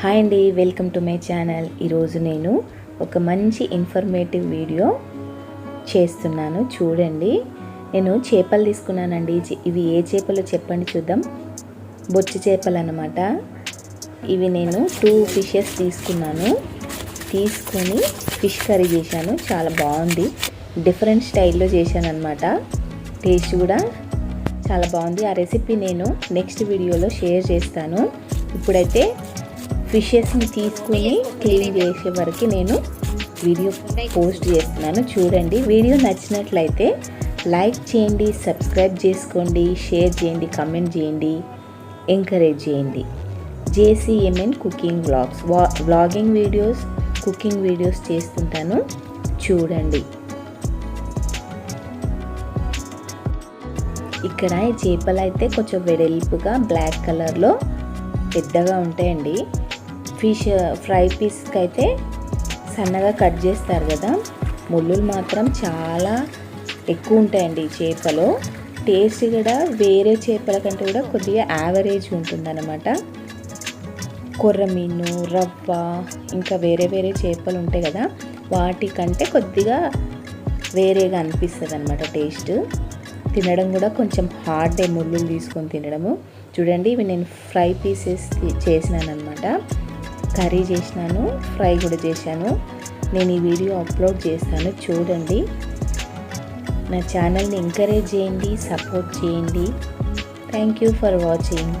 Hi అండి welcome to my channel. ఈరోజు నేను ఒక మంచి ఇన్ఫర్మేటివ్ వీడియో చేస్తున్నాను. చూడండి. నేను చేపలు తీసుకున్నానండి. చే- ఇవి ఏ చేపలు చెప్పండి చూద్దాం. బొచ్చు చేపలు అనమాట ఇవి నేను టూ ఫిషెస్ తీసుకున్నాను. తీసుకొని ఫిష్ కర్రీ చేశాను. చాలా బాగుంది. డిఫరెంట్ స్టైల్లో చేశాను అనమాట టేస్ట్ కూడా చాలా బాగుంది. ఆ రెసిపీ నేను నెక్స్ట్ వీడియోలో షేర్ చేస్తాను. ఇప్పుడైతే ఫిషెస్ని తీసుకుని క్లీన్ చేసే వరకు నేను వీడియో పోస్ట్ చేస్తున్నాను. చూడండి వీడియో నచ్చినట్లయితే లైక్ చేయండి సబ్స్క్రైబ్ చేసుకోండి షేర్ చేయండి కమెంట్ చేయండి ఎంకరేజ్ చేయండి. జేసీఎంఎన్ కుకింగ్ వ్లాగ్స్ వా వ్లాగింగ్ వీడియోస్ కుకింగ్ వీడియోస్ చేస్తుంటాను. చూడండి. ఇక్కడ ఈ చేపలు అయితే కొంచెం వెడల్పుగా బ్లాక్ కలర్లో పెద్దగా ఉంటాయండి. ఫిష్ ఫ్రై పీస్కి అయితే సన్నగా కట్ చేస్తారు కదా. ముళ్ళులు మాత్రం చాలా ఎక్కువ ఉంటాయండి ఈ చేపలో. టేస్ట్ కూడా వేరే చేపల కంటే కూడా కొద్దిగా యావరేజ్ ఉంటుందన్నమాట. కొర్రమీను రవ్వ ఇంకా వేరే వేరే చేపలు ఉంటాయి కదా. వాటికంటే కొద్దిగా వేరేగా అనిపిస్తుంది అనమాట టేస్ట్. తినడం కూడా కొంచెం హార్డ్ ముళ్ళులు తీసుకొని తినడము. చూడండి ఇవి నేను ఫ్రై పీసెస్ చేసినాను అనమాట కర్రీ చేసినాను ఫ్రై కూడా చేశాను. నేను ఈ వీడియో అప్లోడ్ చేస్తాను చూడండి. నా ఛానల్ని ఎంకరేజ్ చేయండి సపోర్ట్ చేయండి. Thank you for watching